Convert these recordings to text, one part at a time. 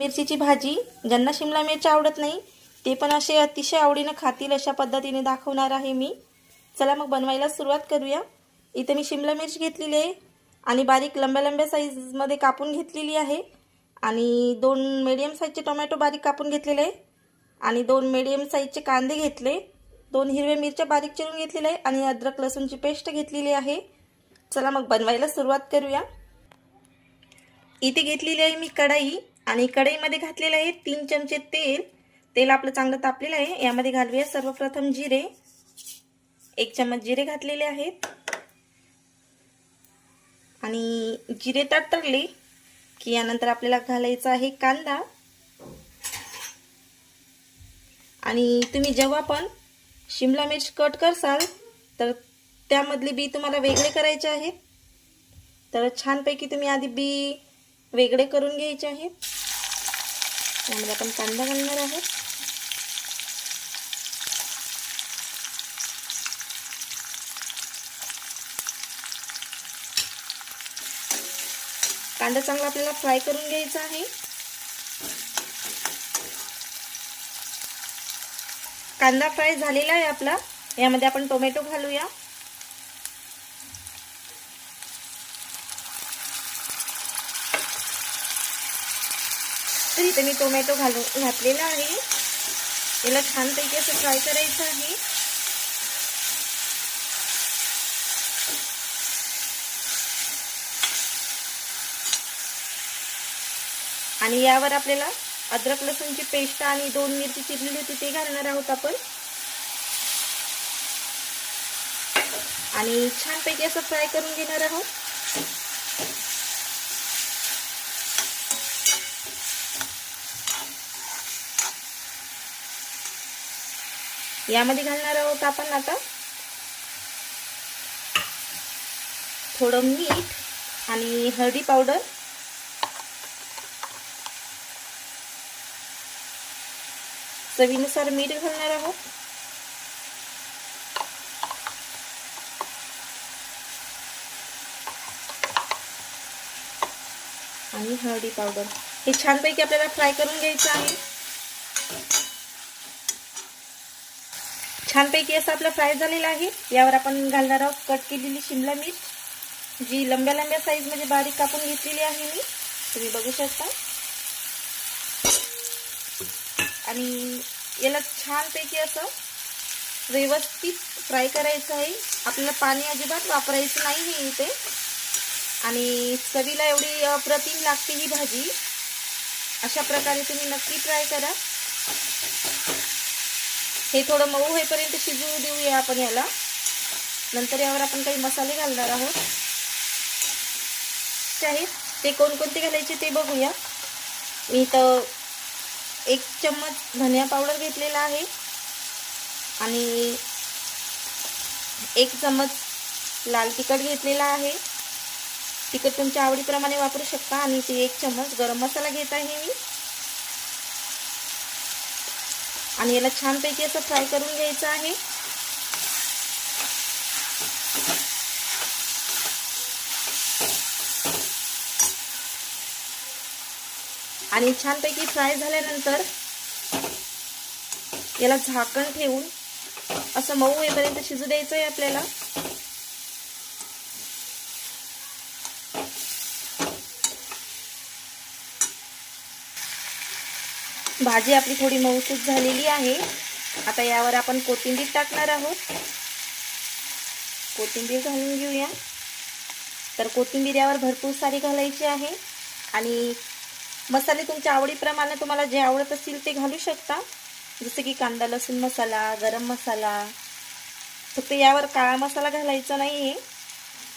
मिरचीची भाजी ज्यांना शिमला मिरची आवडत नाही ते पण असे अतिशय आवडीनं खातील अशा पद्धतीने दाखवणार आहे मी. चला मग बनवायला सुरुवात करूया. इथे मी शिमला मिरची घेतलेली आहे आणि बारीक लंब्या लंब्या साईजमध्ये कापून घेतलेली आहे. आणि दोन मीडियम साईजचे टोमॅटो बारीक कापून घेतलेले आहे. आणि दोन मीडियम साईजचे कांदे घेतले. दोन हिरव्या मिरच्या बारीक चिरून घेतलेल्या आहे आणि अद्रक लसूणची पेस्ट घेतलेली आहे. चला मग बनवायला सुरुवात करूया. इथे घेतलेली आहे मी कढाई. आणि कढईमध्ये घातलेलं आहे तीन चमचे तेल. तेल आपलं चांगलं तापलेलं आहे. यामध्ये घालूया सर्वप्रथम जिरे. एक चम्मच जिरे घातलेले आहेत. आणि जिरे तडतडले की यानंतर आपल्याला घालायचा आहे कांदा. आणि तुम्ही जेव्हा पण शिमला मिर्च कट करसाल तर त्यामधले बी तुम्हाला वेगळे करायचे आहेत. तर छानपैकी तुम्ही आधी बी वेगळे करून घ्यायचे आहेत. यामध्ये आपण कांदा घालणार आहोत. कांदा चांगला आपल्याला फ्राय करून घ्यायचा आहे. कांदा फ्राय झालेला आहे आपला. यामध्ये आपण टोमॅटो घालूया. तर इथे मी टोमॅटो घालू घातलेला आहे. याला छानपैकी असं फ्राय करायचं आहे. आणि यावर आपल्याला अद्रक लसूणची पेस्ट आणि दोन मिरची चिरलेली होती ते घालणार आहोत आपण. आणि छानपैकी असं फ्राय करून घेणार आहोत. यामध्ये घालणार आहोत आपण आता थोडं मीठ आणि हळदी पावडर. चवीनुसार मीठ घालणार आहोत. आणि हळदी पावडर. हे छानपैकी आपल्याला फ्राय करून घ्यायचं आहे. छानपैकी असं आपलं फ्राय झालेलं आहे. यावर आपण घालणार आहोत कट केलेली शिमला मिर्च. जी लंब्या लंब्या साईजमध्ये बारीक कापून घेतलेली आहे मी. तुम्ही बघू शकता. आणि याला छानपैकी असं व्यवस्थित फ्राय करायचं आहे. आपल्याला पाणी अजिबात वापरायचं नाही आहे इथे. आणि चवीला एवढी अप्रतिम लागते ही भाजी. अशा प्रकारे तुम्ही नक्की ट्राय करा. हे थोडं मऊ होईपर्यंत शिजवू देऊया आपण याला. नंतर यावर आपण काही मसाले घालणार आहोत. ते आहेत ते कोणकोणते घालायचे ते बघूया. मी तर एक चम्मच धनिया पावडर घेतलेला आहे. आणि एक चम्मच लाल तिखट घेतलेला आहे. तिखट तुमच्या आवडीप्रमाणे वापरू शकता आणि ते एक चम्मच गरम मसाला घेत आहे मी. आणि याला छानपैकी असं फ्राय करून घ्यायचं आहे. आणि छानपैकी फ्राय झाल्यानंतर याला झाकण ठेवून असं मऊ येईपर्यंत शिजू द्यायचं आहे आपल्याला. भाजी आपली थोडी मऊसूत झालेली आहे. आता यावर आपण कोथिंबीर टाकणार आहोत. कोथिंबीर घालून घेऊया. तर कोथिंबीर यावर भरपूर सारी घालायची आहे. आणि मसाले तुमच्या आवडीप्रमाणे तुम्हाला जे आवडत असतील ते घालू शकता. जसं की कांदा लसूण मसाला गरम मसाला. फक्त यावर काळा मसाला घालायचा नाही आहे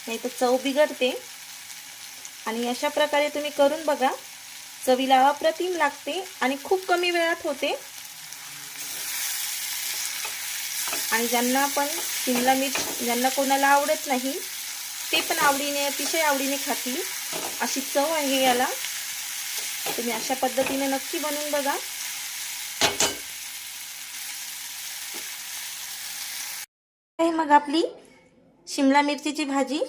नाही तर चव बिघडते. आणि अशा प्रकारे तुम्ही करून बघा. चवीला अप्रतिम लागते आणि खूप कमी वेळात होते. आणि ज्यांना पण शिमला मिर्च ज्यांना कोणाला आवडत नाही ते पण आवडीने अतिशय आवडीने खातील. अशी चव आहे याला. तुम्ही अशा पद्धतीने नक्की बनवून बघा. आहे मग आपली शिमला मिरचीची भाजी.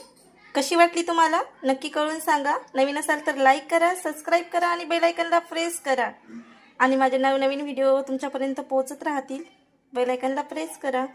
कशी वाटली तुम्हाला? नक्की कळून सांगा. नवीन असाल तर लाईक करा सबस्क्राईब करा आणि बेलायकनला प्रेस करा. आणि माझे नवनवीन व्हिडिओ तुमच्यापर्यंत पोहोचत राहतील. बेलायकनला प्रेस करा.